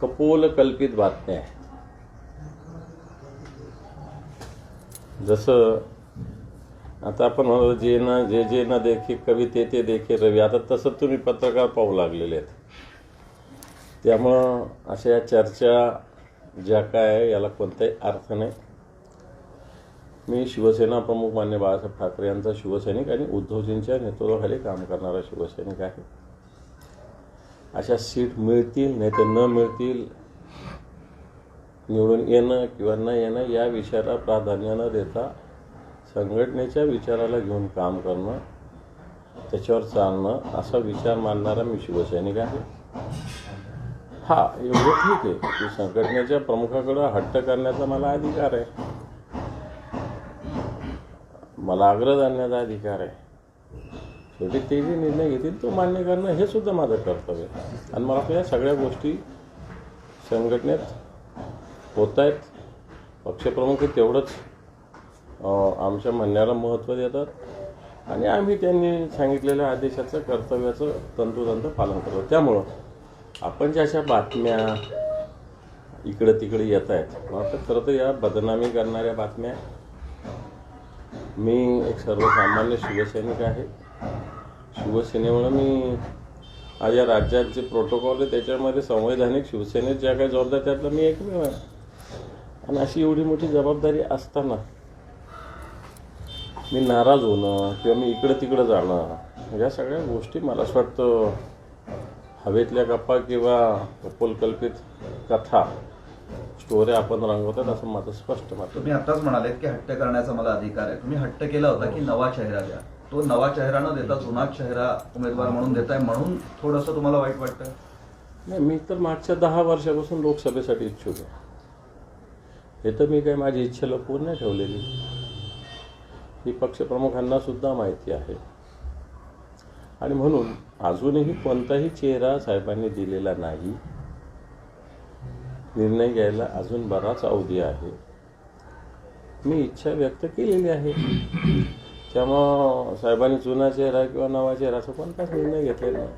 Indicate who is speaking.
Speaker 1: कपोल कल्पित बातम्या आहेत. जसं आता आपण म्हणतो जे ना जे जे ना देखे कवी ते ते देखे रवी. आता तसं तुम्ही पत्रकार पाहू लागलेले आहेत. त्यामुळं अशा या चर्चा ज्या काय आहे याला कोणताही अर्थ नाही. मी शिवसेना प्रमुख मान्य बाळासाहेब ठाकरे यांचा शिवसैनिक आणि उद्धवजींच्या नेतृत्वाखाली काम करणारा शिवसैनिक आहे. अशा सीट मिळतील नाही तर न मिळतील निवडून येणं किंवा न येणं या विषयाला प्राधान्य न देता संघटनेच्या विचाराला घेऊन काम करणं त्याच्यावर चालणं असा विचार मानणारा मी शिवसैनिक आहे. हा एवढं ठीक आहे. की संघटनेच्या प्रमुखाकडं हट्ट करण्याचा मला अधिकार आहे. मला आग्रह धरण्याचा अधिकार आहे. शेवटी ते जे निर्णय घेतील तो मान्य करणं हे सुद्धा माझं कर्तव्य. आणि मला या सगळ्या गोष्टी संघटनेत होत आहेत. पक्षप्रमुख तेवढंच आमच्या म्हणण्याला महत्त्व देतात. आणि आम्ही त्यांनी सांगितलेल्या आदेशाचं कर्तव्याचं तंतोतंत पालन करतो. त्यामुळं आपण ज्या अशा बातम्या इकडं तिकडे येत आहेत मला खरं तर या बदनामी करणाऱ्या बातम्या मी एक सर्वसामान्य शिवसैनिक आहे. शिवसेनेमुळे मी आज या राज्यात जे प्रोटोकॉल आहे त्याच्यामध्ये संवैधानिक शिवसेनेत ज्या काही जबाबदार त्यातलं मी एकमेव आहे. आणि अशी एवढी मोठी जबाबदारी असताना मी नाराज होणं किंवा मी इकडं तिकडं जाणं या सगळ्या गोष्टी मला असं वाटतं हवेतल्या गप्पा किंवा कपोलकल्पित कथा स्टोऱ्या आपण रंगवतात असं माझं स्पष्ट मत
Speaker 2: तुम्ही आताच म्हणालेत की हट्ट करण्याचा मला अधिकार आहे. तुम्ही हट्ट केला होता की नवा चेहरा द्या. तो नवा चेहरा न देता जुना चेहरा उमेदवार म्हणून देताय म्हणून थोडंसं तुम्हाला वाईट वाटतं?
Speaker 1: नाही मी तर मागच्या दहा वर्षापासून लोकसभेसाठी इच्छुक आहे. हे तर मी काही माझी इच्छा पूर्ण नाही. ठेवलेली ही पक्षप्रमुखांना सुद्धा माहिती आहे. आणि म्हणून अजूनही कोणताही चेहरा साहेबांनी दिलेला नाही. निर्णय घ्यायला अजून बराच अवधी आहे. मी इच्छा व्यक्त केलेली आहे. त्यामुळं साहेबांनी चुना चेहरा किंवा नवा चेहरा असं कोणताच निर्णय घेतलेला नाही.